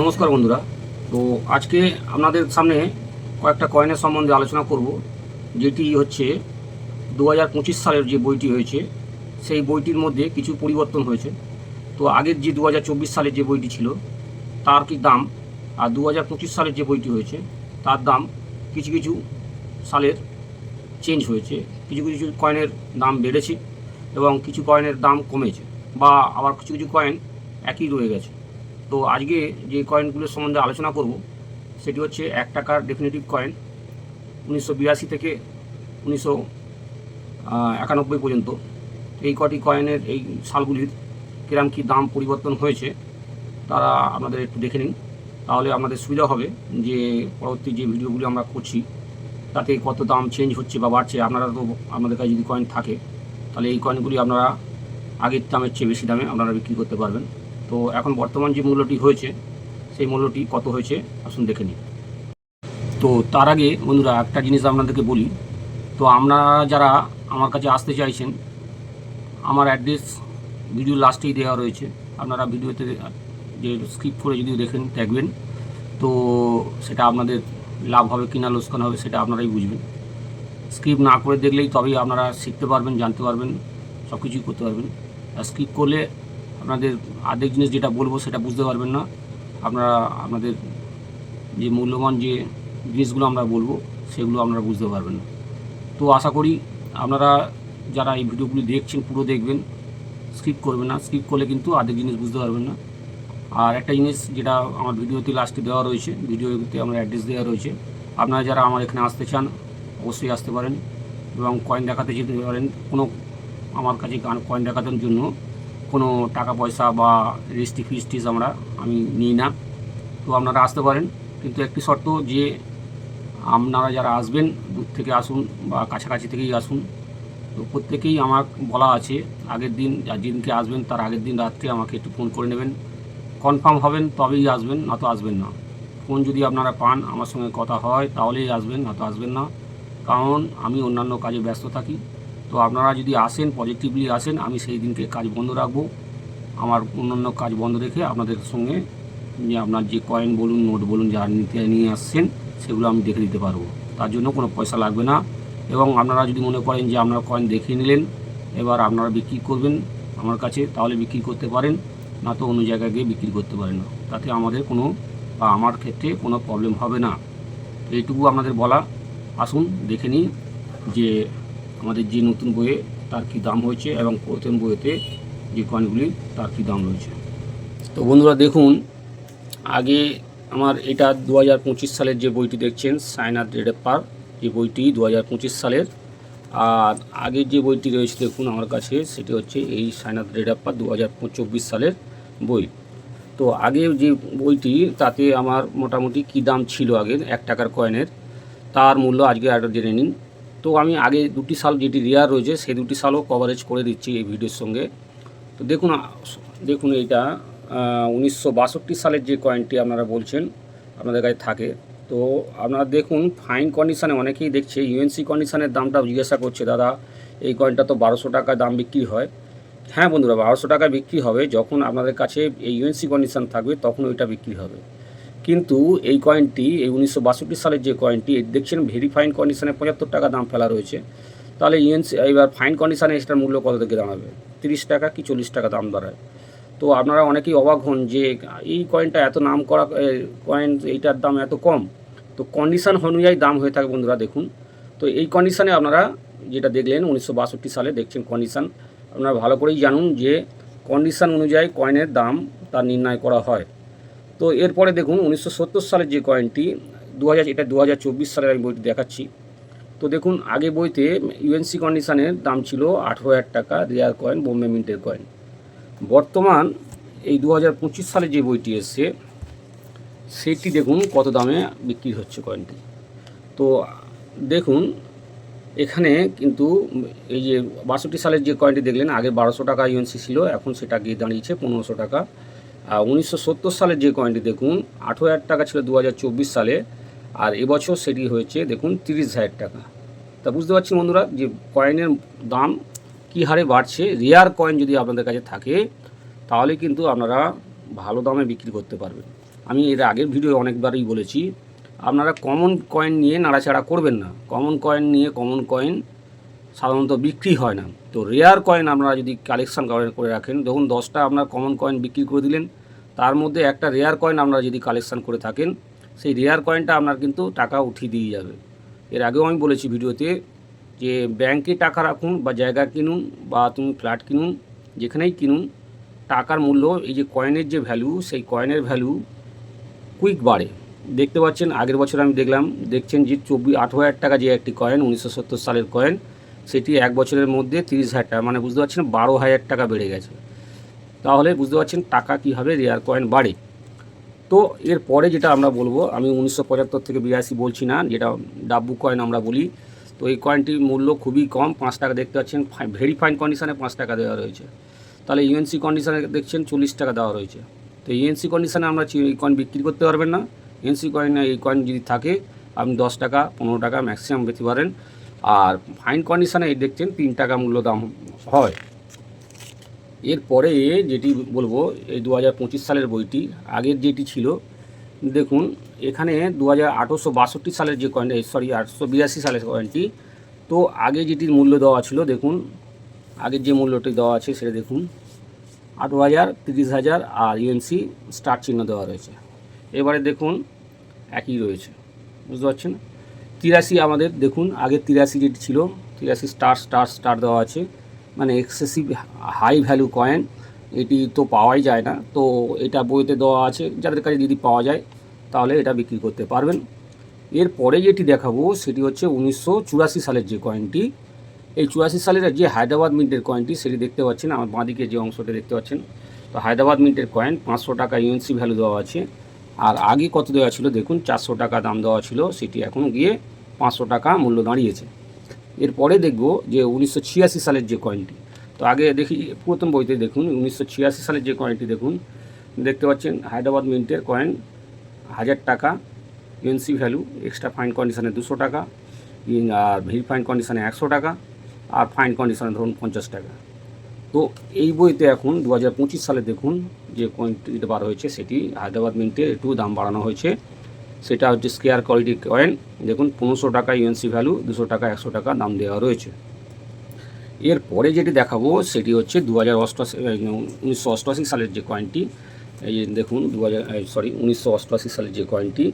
নমস্কার বন্ধুরা। তো আজকে আপনাদের সামনে কয়েকটা কয়েনের সম্বন্ধে আলোচনা করব, যেটি হচ্ছে দু হাজার পঁচিশ সালের যে বইটি হয়েছে, সেই বইটির মধ্যে কিছু পরিবর্তন হয়েছে। তো আগের যে দু হাজার চব্বিশ সালের যে বইটি ছিল, তার কি দাম, আর দু হাজার পঁচিশ সালের যে বইটি হয়েছে, তার দাম কিছু কিছু সালের চেঞ্জ হয়েছে। কিছু কিছু কয়েনের দাম বেড়েছে এবং কিছু কয়েনের দাম কমেছে, বা আবার কিছু কিছু কয়েন একই রয়ে গেছে। তো আজকে যে কয়েনগুলোর সম্বন্ধে আলোচনা করব, সেটি হচ্ছে এক টাকার ডেফিনেটিভ কয়েন উনিশশো বিরাশি থেকে উনিশশো একানব্বই পর্যন্ত। এই কটি কয়েনের এই সালগুলির কিরম কী দাম পরিবর্তন হয়েছে, তারা আপনাদের একটু দেখে নিন। তাহলে আমাদের সুবিধা হবে যে পরবর্তী যে ভিডিওগুলি আমরা করছি, তাতে কত দাম চেঞ্জ হচ্ছে বা বাড়ছে, আপনারা তো আপনাদের কাছে যদি কয়েন থাকে, তাহলে এই কয়েনগুলি আপনারা আগের দামের চেয়ে বেশি দামে আপনারা বিক্রি করতে পারবেন। তো এখন বর্তমান যে মূল্যটি হয়েছে, সেই মূল্যটি কত হয়েছে, আসুন দেখে নিন তো তার আগে বন্ধুরা একটা জিনিস আপনাদেরকে বলি, তো আপনারা যারা আমার কাছে আসতে চাইছেন, আমার অ্যাড্রেস ভিডিও লাস্টেই দেওয়া রয়েছে। আপনারা ভিডিওতে যে স্কিপ করে যদি দেখেন, দেখবেন, তো সেটা আপনাদের লাভ হবে কিনা, লোকসান হবে সেটা আপনারাই বুঝবেন। স্কিপ না করে দেখলেই তবেই আপনারা শিখতে পারবেন, জানতে পারবেন সব কিছুই করতে পারবেন। আর স্কিপ করলে আপনাদের আর্ধেক জিনিস যেটা বলব সেটা বুঝতে পারবেন না। আপনারা, আপনাদের যে মূল্যবান যে জিনিসগুলো আমরা বলব, সেগুলো আপনারা বুঝতে পারবেন না। তো আশা করি আপনারা যারা এই ভিডিওগুলি দেখছেন, পুরো দেখবেন, স্কিপ করবেন না। স্কিপ করলে কিন্তু আর্ধেক জিনিস বুঝতে পারবেন না। আর একটা জিনিস যেটা আমার ভিডিওতে লাস্টে দেওয়া রয়েছে, ভিডিওতে আমার অ্যাড্রেস দেওয়া রয়েছে। আপনারা যারা আমার এখানে আসতে চান, অবশ্যই আসতে পারেন এবং কয়েন দেখাতে যেতে পারেন। কোনো আমার কাছে কয়েন দেখানোর জন্য কোনো টাকা পয়সা বা রেজিস্ট্রি ফিস্টিস আমরা, আমি নিই না। তো আপনারা আসতে পারেন। কিন্তু একটি শর্ত যে, আপনারা যারা আসবেন, দূর থেকে আসুন বা কাছাকাছি থেকেই আসুন। তো প্রত্যেকেই আমার বলা আছে, আগের দিন যেদিনকে আসবেন, তার আগের দিন রাত্রে আমাকে একটু ফোন করে নেবেন। কনফার্ম হবেন, তবেই আসবেন, না তো আসবেন না। ফোন যদি আপনারা পান, আমার সঙ্গে কথা হয়, তাহলেই আসবেন, না তো আসবেন না। কারণ আমি অন্যান্য কাজে ব্যস্ত থাকি। তো আপনারা যদি আসেন পজিটিভলি আসেন, আমি সেই দিনকে কাজ বন্ধ রাখব। আমার অন্যান্য কাজ বন্ধ রেখে আপনাদের সঙ্গে যে আপনার যে কয়েন বলুন নোট বলুন যা নিতে, নিয়ে আসছেন, সেগুলো আমি দেখে দিতে পারব। তার জন্য কোনো পয়সা লাগবে না এবং আপনারা যদি মনে করেন যে আপনারা কয়েন দেখে নিলেন, এবার আপনারা বিক্রি করবেন আমার কাছে, তাহলে বিক্রি করতে পারেন, না তো অন্য জায়গায় গিয়ে বিক্রি করতে পারেন না। তাতে আমাদের কোনো বা আমার ক্ষেত্রে কোনো প্রবলেম হবে না। এইটুকু আপনাদের বলা। আসুন, দেখে নিই যে আমাদের যে নতুন বইয়ে তার কী দাম হয়েছে এবং পুরাতন বইয়েতে যে কয়েনগুলি তার কী দাম রয়েছে। তো বন্ধুরা দেখুন, আগে আমার এটা দু হাজার পঁচিশ সালের যে বইটি দেখছেন সাইনার রেডেপার যে বইটি দু হাজার পঁচিশ সালের। আর আগের যে বইটি রয়েছে দেখুন আমার কাছে, সেটি হচ্ছে এই সাইনার রেডাপ্পা দু হাজার চব্বিশ সালের বই। তো আগে যে বইটি, তাতে আমার মোটামুটি কী দাম ছিল আগের এক টাকার কয়েনের তার মূল্য আজকে আরও জেনে নিন। তো আমি আগে দুটি সাল যেটি রেয়ার রয়েছে, সেই দুটি সালও কভারেজ করে দিচ্ছি এই ভিডিওর সঙ্গে। তো দেখুন দেখুন এইটা উনিশশো বাষট্টি সালের যে কয়েনটি আপনারা বলছেন, আপনাদের কাছে থাকে। তো আপনারা দেখুন ফাইন কন্ডিশানে অনেকেই দেখছে ইউএনসি কন্ডিশানের দামটা জিজ্ঞাসা করছে, দাদা, এই কয়েনটা তো বারোশো টাকা দাম বিক্রি হয়? হ্যাঁ বন্ধুরা, বারোশো টাকা বিক্রি হবে। যখন আপনাদের কাছে এই ইউএনসি কন্ডিশান থাকবে, তখন ওইটা বিক্রি হবে। কিন্তু এই কয়েনটি এই উনিশশো বাষট্টি সালের যে কয়েনটি দেখছেন ভেরি ফাইন কন্ডিশনে পঁচাত্তর টাকা দাম ফেলা রয়েছে। তাহলে ইউএনসি এবার ফাইন কন্ডিশানে এটার মূল্য কত থেকে দাঁড়াবে? তিরিশ টাকা কি চল্লিশ টাকা দাম দাঁড়ায়? তো আপনারা অনেকেই অবাক হন যে এই কয়েনটা এত নাম করা কয়েন এইটার দাম এত কম। তো কন্ডিশান অনুযায়ী দাম হয়ে থাকে বন্ধুরা, দেখুন। তো এই কন্ডিশানে আপনারা যেটা দেখলেন, উনিশশো বাষট্টি সালে দেখছেন কন্ডিশান আপনারা ভালো করেই জানুন যে কন্ডিশান অনুযায়ী কয়েনের দাম তার নির্ণয় করা হয়। তো এরপরে দেখুন, উনিশশো সত্তর সালের যে কয়েনটি দু হাজার এটা দু হাজার চব্বিশ সালের আমি বইটি দেখাচ্ছি। তো দেখুন, আগে বইতে ইউএনসি কন্ডিশনের দাম ছিল আঠেরো হাজার টাকা রেয়ার কয়েন বোম্বে মিন্টের কয়েন বর্তমান এই দু হাজার পঁচিশ সালে যে বইটি এসছে, সেটি দেখুন কত দামে বিক্রি হচ্ছে কয়েনটি তো দেখুন, এখানে কিন্তু এই যে বাষট্টি সালের যে কয়েনটি দেখলেন, আগে বারোশো টাকা ইউএনসি ছিল, এখন সেটা গিয়ে দাঁড়িয়েছে পনেরোশো টাকা। উনিশশো সত্তর সালের যে কয়েনটি দেখুন, আঠেরো হাজার টাকা ছিল দু হাজার চব্বিশ সালে, আর এবছর সেটি হয়েছে দেখুন তিরিশ হাজার টাকা। তা বুঝতে পারছি বন্ধুরা যে কয়েনের দাম কী হারে বাড়ছে? রেয়ার কয়েন যদি আপনাদের কাছে থাকে, তাহলে কিন্তু আপনারা ভালো দামে বিক্রি করতে পারবেন। আমি এর আগের ভিডিও অনেকবারই বলেছি, আপনারা কমন কয়েন নিয়ে নাড়াচাড়া করবেন না। কমন কয়েন নিয়ে কমন কয়েন সাধারণত বিক্রি হয় না। তো রেয়ার কয়েন আপনারা যদি কালেকশান করে রাখেন ধরুন দশটা আপনার কমন কয়েন বিক্রি করে দিলেন তার মধ্যে একটা রেয়ার কয়েন আপনারা যদি কালেকশান করে থাকেন, সেই রেয়ার কয়েনটা আপনার কিন্তু টাকা উঠিয়ে দিয়ে যাবে। এর আগেও আমি বলেছি ভিডিওতে যে ব্যাংকে টাকা রাখুন বা জায়গা কিনুন বা তুমি ফ্ল্যাট কিনুন, যেখানেই কিনুন, টাকার মূল্য, এই যে কয়েনের যে ভ্যালু সেই কয়েনের ভ্যালু কুইক বাড়ে। দেখতে পাচ্ছেন, আগের বছর আমি দেখলাম, দেখছেন যে চব্বিশ, আঠেরো হাজার টাকা যে একটি কয়েন উনিশশো সত্তর সালের কয়েন সেটি এক বছরের মধ্যে তিরিশ হাজার টাকা মানে বুঝতে পারছেন, বারো হাজার টাকা বেড়ে গেছে। তাহলে বুঝতে পারছেন টাকা কীভাবে রেয়ার কয়েন বাড়ে। তো এর পরে যেটা আমরা বলব, আমি উনিশশো পঁচাত্তর থেকে বিরাশি বলছি না, যেটা ডাব্বু কয়েন আমরা বলি। তো এই কয়েনটির মূল্য খুবই কম, পাঁচ টাকা দেখতে পাচ্ছেন ভেরি ফাইন কন্ডিশনে পাঁচ টাকা দেওয়া রয়েছে। তাহলে ইউএনসি কন্ডিশনে দেখছেন চল্লিশ টাকা দেওয়া রয়েছে। তো ইউএনসি কন্ডিশনে আমরা এই কয়েন বিক্রি করতে পারবেন না। ইউএনসি কয়েনে এই কয়েন যদি থাকে, আপনি দশ টাকা, পনেরো টাকা ম্যাক্সিমাম পেতে পারেন। আর ফাইন কন্ডিশনে এই দেখছেন তিন টাকা মূল্য দাম হয়। এরপরে যেটি বলব, এই দু হাজার পঁচিশ সালের বইটি, আগের যেটি ছিল, দেখুন, এখানে দু হাজার সালের যে কয়েন সরি আটশো বিরাশি সালের কয়েনটি তো আগে যেটির মূল্য দেওয়া ছিল, দেখুন, আগের যে মূল্যটি দেওয়া আছে সেটা দেখুন আঠেরো হাজার তিরিশ হাজার আর ইউএনসি স্টার চিহ্ন দেওয়া রয়েছে। এবারে দেখুন, একই রয়েছে, বুঝতে পারছেন? তিরাশি আমাদের, দেখুন, আগের তিরাশি যেটি ছিল, তিরাশি স্টার স্টার স্টার দেওয়া আছে। মানে এক্সেসিভ হাই ভ্যালু কয়েন এটি তো পাওয়াই যায় না। তো এটা বইতে দেওয়া আছে, যাদের কাছে যদি পাওয়া যায়, তাহলে এটা বিক্রি করতে পারবেন। এরপরে যেটি দেখাবো, সেটি হচ্ছে উনিশশো চুরাশি সালের যে কয়েনটি এই চুরাশি সালের যে হায়দ্রাবাদ মিন্টের কয়েনটি সেটি দেখতে পাচ্ছেন, আমার বাঁদিকে যে অংশটা দেখতে পাচ্ছেন। তো হায়দ্রাবাদ মিন্টের কয়েন পাঁচশো টাকা ইউএনসি ভ্যালু দেওয়া আছে। আর আগে কত দেওয়া ছিল, দেখুন, চারশো টাকা দাম দেওয়া ছিল, সেটি এখন গিয়ে পাঁচশো টাকা মূল্য দাঁড়িয়েছে। এরপরে দেখব যে উনিশশো ছিয়াশি সালের যে কয়েনটি তো আগে দেখি প্রথম বইতে দেখুন, উনিশশো ছিয়াশি সালের যে কয়েনটি দেখুন, দেখতে পাচ্ছেন হায়দ্রাবাদ মিন্টের কয়েন হাজার টাকা ইউএনসি ভ্যালু এক্সট্রা ফাইন কন্ডিশনে দুশো টাকা ভেরি ফাইন কন্ডিশনে একশো টাকা, আর ফাইন কন্ডিশনে ধরুন পঞ্চাশ টাকা। তো এই বইতে এখন দু হাজার পঁচিশ সালে দেখুন যে কয়েনটি বার হয়েছে, সেটি হায়দ্রাবাদ মিন্টে একটু দাম বাড়ানো হয়েছে। সেটা হচ্ছে স্কেয়ার কোয়ালিটি কয়েন দেখুন, পনেরোশো টাকা ইউএনসি ভ্যালু দুশো টাকা, একশো টাকা দাম দেওয়া রয়েছে। এরপরে যেটি দেখাবো, সেটি হচ্ছে দু হাজার অষ্টআশি উনিশশো অষ্টআশি সালের যে কয়েনটি এই দেখুন দু হাজার সরি উনিশশো অষ্টআশি সালের যে কয়েনটি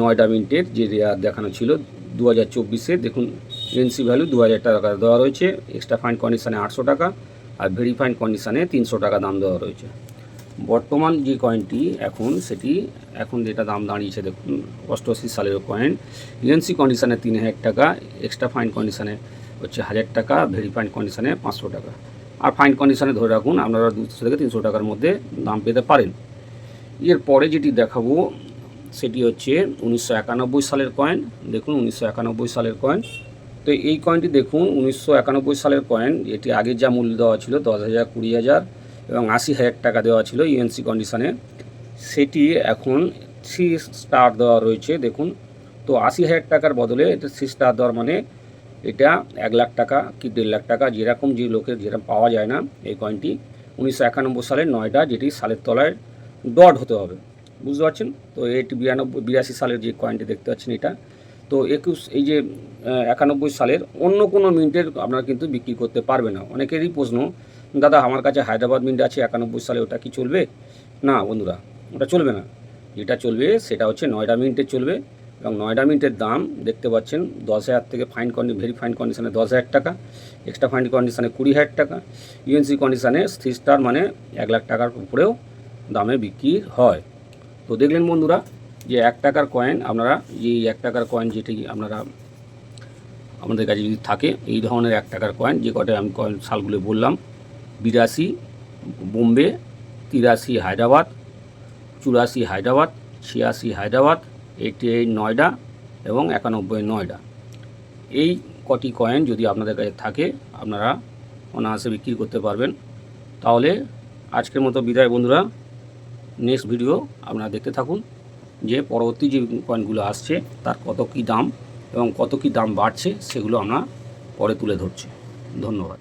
নয়ডা মিন্টের যে রেয়ার দেখানো ছিল দু হাজার চব্বিশে, দেখুন ইউএনসি ভ্যালু দু হাজার টাকা দেওয়া রয়েছে এক্সট্রা ফাইন কন্ডিশনে আটশো টাকা, আর ভেরি ফাইন কন্ডিশনে তিনশো টাকা দাম দেওয়া রয়েছে। বর্তমান যে কয়েনটি এখন সেটি, এখন যেটা দাম দাঁড়িয়েছে দেখুন, অষ্টআশি সালের কয়েন ইউএনসি কন্ডিশনে তিন হাজার টাকা এক্সট্রা ফাইন কন্ডিশনে হচ্ছে হাজার টাকা ভেরি ফাইন কন্ডিশনে পাঁচশো টাকা। আর ফাইন কন্ডিশনে ধরে রাখুন, আপনারা দুশো থেকে তিনশো টাকার মধ্যে দাম পেতে পারেন। এর পরে যেটি দেখাবো, সেটি হচ্ছে উনিশশো একানব্বই সালের কয়েন দেখুন উনিশশো একানব্বই সালের কয়েন তো এই কয়েনটি দেখুন, উনিশশো একানব্বই সালের কয়েন এটি আগের যা মূল্য দেওয়া ছিল দশ হাজার, কুড়ি হাজার এবং আশি হাজার টাকা দেওয়া ছিল ইউএনসি কন্ডিশনে সেটি এখন থ্রি স্টার দেওয়া রয়েছে, দেখুন। তো আশি হাজার টাকার বদলে এটা থ্রি স্টার দেওয়ার মানে এটা এক লাখ টাকা কি দেড় লাখ টাকা, যেরকম যে লোকের যেরকম পাওয়া যায় না এই কয়েনটি উনিশশো একানব্বই সালের নয়টা, যেটি সালের তলায় ডট হতে হবে। বুঝতে পারছেন? তো এটি বিরানব্বই, বিরাশি সালের যে কয়েনটি দেখতে পাচ্ছেন এটা। তো একুশ, এই যে একানব্বই সালের অন্য কোনো মিনিটের আপনারা কিন্তু বিক্রি করতে পারবে না। অনেকেরই প্রশ্ন দাদা, আমার কাছে হায়দ্রাবাদ মিন্ট আছে, একানব্বই সালে ওটা কি চলবে? না বন্ধুরা, ওটা চলবে না। যেটা চলবে সেটা হচ্ছে নয়ডা মিন্টের চলবে এবং নয়ডা মিন্টের দাম দেখতে পাচ্ছেন দশ হাজার থেকে ফাইন কন্ডি, ভেরি ফাইন কন্ডিশনে দশ হাজার টাকা, এক্সট্রা ফাইন কন্ডিশনে কুড়ি হাজার টাকা ইউএনসি কন্ডিশনে থ্রি স্টার মানে এক লাখ টাকার উপরেও দামে বিক্রি হয়। তো দেখলেন বন্ধুরা যে এক টাকার কয়েন আপনারা এই এক টাকার কয়েন যেটি আপনারা, আমাদের কাছে যদি থাকে, এই ধরনের এক টাকার কয়েন যে কটা আমি কয়েন সালগুলো বললাম বিরাশি বোম্বে, তিরাশি হায়দ্রাবাদ, চুরাশি হায়দ্রাবাদ, ছিয়াশি হায়দ্রাবাদ এইটি এইট নয়ডা এবং একানব্বই নয়ডা। এই কটি কয়েন যদি আপনাদের কাছে থাকে, আপনারা অনায়াসে বিক্রি করতে পারবেন। তাহলে আজকের মতো বিদায় বন্ধুরা। নেক্সট ভিডিও আপনারা দেখতে থাকুন যে পরবর্তী যে কয়েনগুলো আসছে, তার কত কী দাম এবং কত কী দাম বাড়ছে, সেগুলো আমরা পরে তুলে ধরছি। ধন্যবাদ।